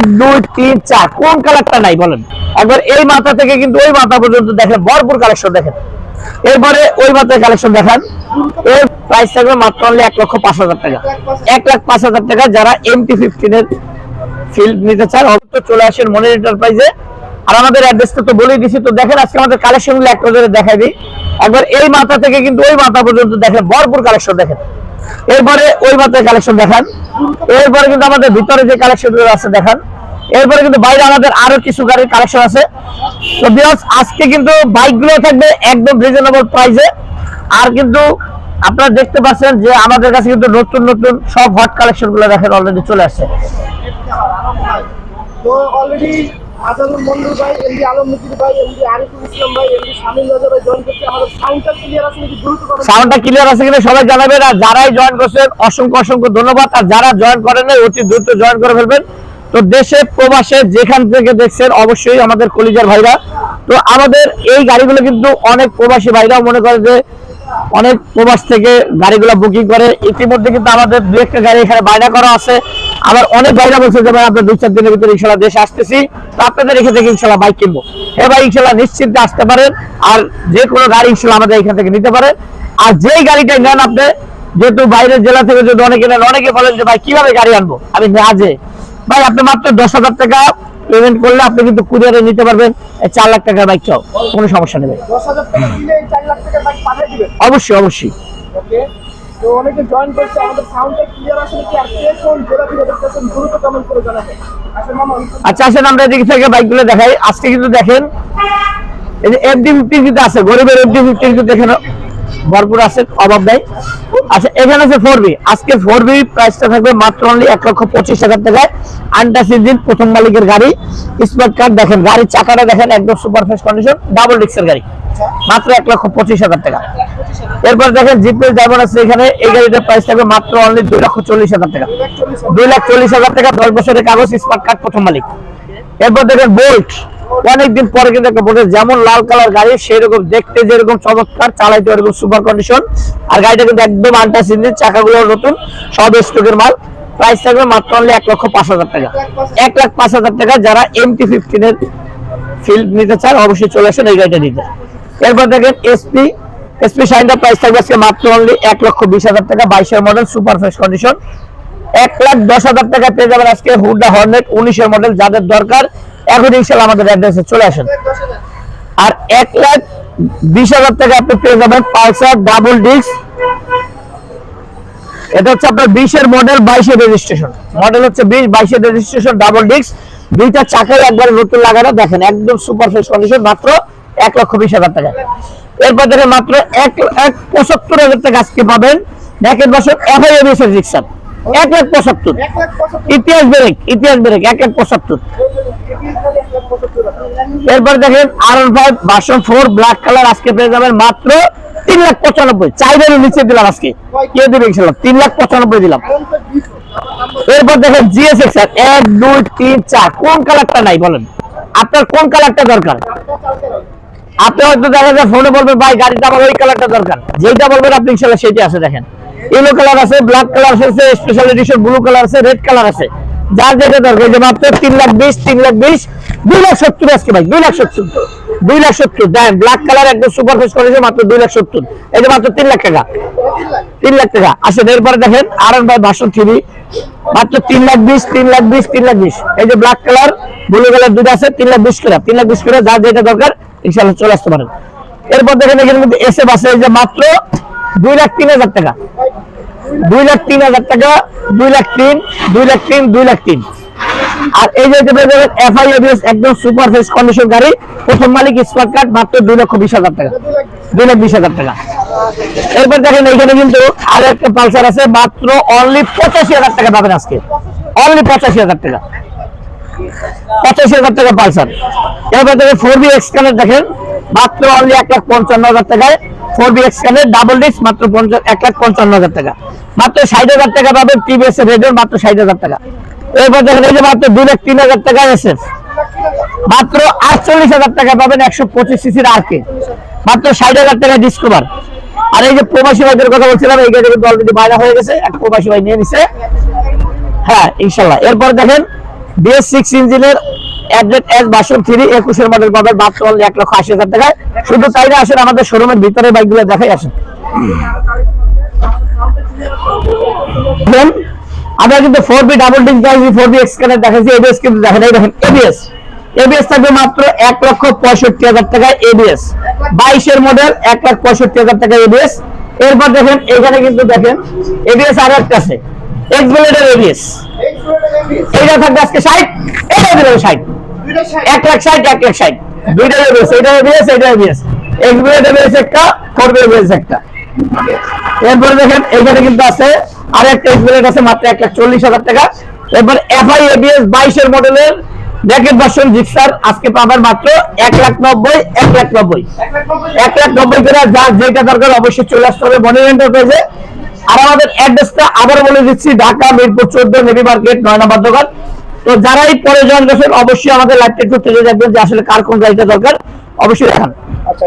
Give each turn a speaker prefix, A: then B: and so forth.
A: এক দুই, তিন, চার। কোন কালারটা নাই বলেন? একবার এই মাথা থেকে কিন্তু ওই মাথা পর্যন্ত দেখেন, ভরপুর কালেকশন দেখেন। এরপরে ওই কালেকশন দেখান। এর প্রাইস থাকবে মাত্র অনলি এক লক্ষ পাঁচ হাজার টাকা। এক লাখ পাঁচ হাজার টাকা যারা এমটি ফিফটিনের ফিল্ড নিতে চান অবশ্য চলে আসেন মনির এন্টারপ্রাইজে আর আমাদের অ্যাড্রেসটা তো বলেই দিছি, তো দেখেন আজকে আমাদের কালেকশনগুলো এক নজরে দেখাই দিই। একবার এই মাথা থেকে কিন্তু ওই মাথা পর্যন্ত দেখেন, ভরপুর কালেকশন দেখেন। এরপরে ওই মাথার কালেকশন দেখান। এরপরে কিন্তু আমাদের ভিতরে যে কালেকশন আছে দেখান। এরপরে কিন্তু বাইরে আমাদের আরও কিছু গাড়ির কালেকশন আছে। তো আজকে কিন্তু বাইকগুলো থাকবে একদম রিজনেবল প্রাইসে আর কিন্তু আপনারা দেখতে পাচ্ছেন যে আমাদের কাছে কিন্তু নতুন নতুন সব হট কালেকশনগুলো দেখেন অলরেডি চলে আসছে।
B: তো অলরেডি আজাদুল মন্ডল ভাই এমডি আলম মুজির ভাই এমডি আরিফুল ইসলাম ভাই এমডি শামিল রাজা ভাই জয়েন করছে। আমাদের সাউন্ডটা ক্লিয়ার আছে নাকি? দ্রুত করুন
A: সাউন্ডটা ক্লিয়ার আছে কিনা সবাই জানাবেন আর যারাই জয়েন করছেন, অসংখ্য অসংখ্য ধন্যবাদ। আর যারা জয়েন করেন নাই, অতি দ্রুত জয়েন করে ফেলবেন। তো দেশে, প্রবাসে যেখান থেকে দেখছেন, অবশ্যই আমাদের কলিজার ভাইরা। তো আমাদের এই গাড়িগুলো কিন্তু অনেক প্রবাসী ভাইরাও মনে করে যে অনেক প্রবাস থেকে গাড়িগুলো বুকিং করে। ইতিমধ্যে কিন্তু আমাদের দু একটা গাড়ি এখানে বাইনা করা আছে। আবার অনেক ভাইরা বলছে যে, ভাই, আপনার দুই চার দিনের ভিতরে ইনশাল্লাহ দেশে আসতেছি। তো আপনাদের এখান থেকে ইনশাল্লাহ বাইক কিনবো। হ্যাঁ ভাই, ইনশাল্লাহ নিশ্চিন্তে আসতে পারেন। আর যে কোনো গাড়ি ইনশাল্লাহ আমাদের এখান থেকে নিতে পারেন। আর যেই গাড়িটা নেন আপনি, যেহেতু বাইরের জেলা থেকে যদি অনেকে নেন, অনেকে বলেন যে, ভাই, কীভাবে গাড়ি আনব? আমি নাজে ভাই, আপনি মাত্র দশ হাজার টাকা পেমেন্ট করলে আপনি কিন্তু কুরিয়ারে নিতে পারবেন চার লাখ টাকার বাইক চাও কোনো সমস্যা নেই অবশ্যই অবশ্যই।
B: ওকে? অনেকে জয়েন করছে আমাদের সাউন্ডটা ক্লিয়ার আছে নাকি? আর কে কোন জেলা থেকে দেখতেছেন দ্রুত কমেন্ট করে জানাবেন।
A: আচ্ছা আসেন আমরা এদিক থেকে বাইকগুলো দেখাই। আজকে কিন্তু দেখেন এই যে এফডি ফিফটি কিন্তু আছে গরিবের এফডি ফিফটি কিন্তু দেখেন ভরপুর আছে, অভাব নাই। আচ্ছা এখানে আছে ফোর বি আজকে ফোর বি প্রাইসটা থাকবে মাত্র অনলি এক লক্ষ পঁচিশ হাজার টাকায়। আন্টাস ইঞ্জিন প্রথম মালিকের গাড়ি। স্মার্ট কার্ড দেখেন, গাড়ির চাকাটা দেখেন, একদম সুপার ফ্রেশ কন্ডিশন ডাবল ডিক্সের গাড়ি। মাত্র এক লক্ষ পঁচিশ হাজার টাকা। এরপর দেখেন জিপিএস ড্রাইভার আছে এখানে, এই গাড়িটার প্রাইস থাকবে মাত্র অনলি দুই লক্ষ চল্লিশ হাজার টাকা। দুই লাখ চল্লিশ হাজার টাকা দশ বছরের কাগজ স্মার্ট কার্ড প্রথম মালিক। এরপর দেখেন বোল্ট অনেকদিন পরে কিন্তু একটা বোল্টের যেমন লাল কালার গাড়ি সেই রকম দেখতে যেরকম চমৎকার, চালাইতে ওরকম সুপার কন্ডিশন আর গাড়িটা কিন্তু একদম আন্টাস ইঞ্জিন চাকাগুলো নতুন, সব স্টকের মাল। প্রাইস থাকবে মাত্র অনলি এক লক্ষ পাঁচ হাজার টাকা। এক লাখ পাঁচ হাজার টাকা যারা ফিফটিনের ফিল্ড নিতে চান, অবশ্যই চলে আসেন এই গাড়িটা নিতে। এরপর দেখেন এসপি এসপি প্রাইস থাকবে আজকে মাত্র অনলি এক লক্ষ বিশ হাজার টাকা বাইশের মডেল সুপার ফ্রেশ কন্ডিশন এক লাখ দশ হাজার টাকা পেয়ে যাবেন আজকে হুডা হর্নেট উনিশের মডেল যাদের দরকার এখন ইনশাল্লাহ আমাদের অ্যাড্রেসে চলে আসেন। আর এক লাখ বিশ হাজার টাকা আপনি পেয়ে যাবেন পালসার ডাবল ডিস্ক এটা হচ্ছে আপনার বিশের মডেল বাইশের রেজিস্ট্রেশন মডেল হচ্ছে বিশ, বাইশের রেজিস্ট্রেশন ডাবল ডিস্ক দুইটা চাকাই একবার নতুন লাগানো, দেখেন, একদম সুপার ফ্রেশ কন্ডিশন মাত্র এক লক্ষ বিশ হাজার টাকা। এরপর দেখেন মাত্র এক এক পঁচাত্তর হাজার টাকা আজকে পাবেন। দেখেন বছর এফআই এবিএস রিক্সা এক লাখ পঁচাত্তর। ইতিহাস ব্রেক ইতিহাস ব্রেক, এক পঁচাত্তর। দেখেন আর five version four black colour আজকে পেয়ে যাবেন মাত্র তিন লাখ পঁচানব্বই। নিচে দিলাম আজকে। কে তিন লাখ পঁচানব্বই দিলাম। এরপর দেখেন জিএসএক্স আর এক, দুই, তিন, চার। কোন কালারটা নাই বলেন? আপনার কোন কালারটা দরকার? আপনি হয়তো দেখা যায় ফোনে বলবেন, ভাই গাড়িটা আমার ওই কালারটা দরকার। যেটা বলবেন আপনি ইনশাল্লাহ সেটা আছে দেখেন। ইয়েলো কালার আছে ব্ল্যাক কালার আছে স্পেশাল এডিশন ব্লু কালার আছে রেড কালার আছে। যার যেটা দরকার যে মাত্র তিন লাখ বিশ, তিন লাখ বিশ, দুই লাখ সত্তর আজকে ভাই, দুই লাখ সত্তর। দুই লাখ সত্তর দেন ব্ল্যাক কালার একদম সুপার ফেস করেছে মাত্র দুই লাখ সত্তর। এই যে মাত্র তিন লাখ টাকা। তিন লাখ টাকা। আসেন, এরপরে দেখেন আর ভাই বাসন থ্রি। মাত্র তিন লাখ বিশ, তিন লাখ বিশ, তিন লাখ বিশ। এই যে ব্ল্যাক কালার ব্লু কালার দুটো আছে, তিন লাখ বিশ করে, তিন লাখ বিশ করে, যার যেটা দরকার ইনশাল্লাহ চলে আসতে পারেন। এরপর দেখেন এখানে এসে বাসে এই যে মাত্র দুই লাখ তিন হাজার টাকা। দুই লাখ তিন হাজার টাকা, দুই লাখ তিন, দুই লাখ তিন, দুই লাখ তিন। আর এই যে এফআই এবিএস একদম সুপার ফ্রেশ কন্ডিশন গাড়ি। প্রথম মালিক স্মার্ট কার্ড মাত্র দুই লক্ষ বিশ হাজার টাকা। দুই লাখ বিশ হাজার টাকা। এরপর দেখেন এখানে কিন্তু আর একটা পালসার আছে, মাত্র অনলি পঁচাশি হাজার টাকা পাবেন আজকে। অনলি পঁচাশি হাজার টাকা। পঁচাশি হাজার টাকা পালসার এরপর দেখেন ফোর বি এক্সকানের দেখেন, মাত্র অনলি এক লাখ পঞ্চান্ন হাজার টাকায়। ফোর বি এক্সকানের ডাবল ডিস্ক মাত্র এক লাখ পঞ্চান্ন হাজার টাকা। মাত্র ষাট হাজার টাকা পাবেন টিভিএস এর রেডিও মাত্র ষাট হাজার টাকা। এরপর দেখেন এই যে মাত্র দুই লাখ তিন হাজার টাকা এসএফ মাত্র আটচল্লিশ হাজার টাকা পাবেন একশো পঁচিশ সিসির আরকে মাত্র ষাট হাজার টাকা ডিসকভার আর এই যে প্রবাসী ভাইদের কথা বলছিলাম, এই গাড়ি কিন্তু অলরেডি বাইরে হয়ে গেছে, এক প্রবাসী ভাই নিয়ে নিছে। হ্যাঁ ইনশাল্লাহ। এরপর দেখেন বিএস সিক্স ইঞ্জিনের অ্যাডলেট এস বাসন থ্রি একুশের মডেল পাবেন only এক লক্ষ আশি হাজার টাকায়। বি ডাবল ফোর বি এক্সকানের দেখাচ্ছি মাত্র এক লক্ষ পঁয়ষট্টি হাজার টাকায় এবিএস বাইশের মডেল এক লাখ পঁয়ষট্টি হাজার টাকা এবিএস এরপর দেখেন, এখানে কিন্তু দেখেন এবিএস আর একটা আছে। এক্সবেলেটের এবিএস এইটা থাকবে আজকে ষাট এটা দিলে ষাট। এক লাখ ষাট এক লাখ ষাট। দুইটা এবিএস এইটা এবিএস এইটা এবিএস এবিএস একটা ফোর এবিএস একটা। এরপরে দেখেন এখানে কিন্তু আছে আর একটা আছে মাত্র এক লাখ চল্লিশ হাজার টাকা। এরপর এফআই এবিএস বাইশের মডেলের জ্যাকেট ভার্সন জিক্সার আজকে পাবেন মাত্র এক লাখ নব্বই এক লাখ নব্বই।
B: এক লাখ নব্বই।
A: করে যার যেটা দরকার অবশ্যই চলে আসতে হবে। এন্টারপ্রাইজে আর আমাদের অ্যাড্রেসটা আবার বলে দিচ্ছি, ঢাকা, মিরপুর, চোদ্দ, নেভি মার্কেট, নয় নম্বর দোকান। তো যারাই পরে জয়েন করছেন, অবশ্যই আমাদের লাইভটা একটু থেকে যে আসলে কার কোন গাড়িটা দরকার। অবশ্যই দেখান।
B: আচ্ছা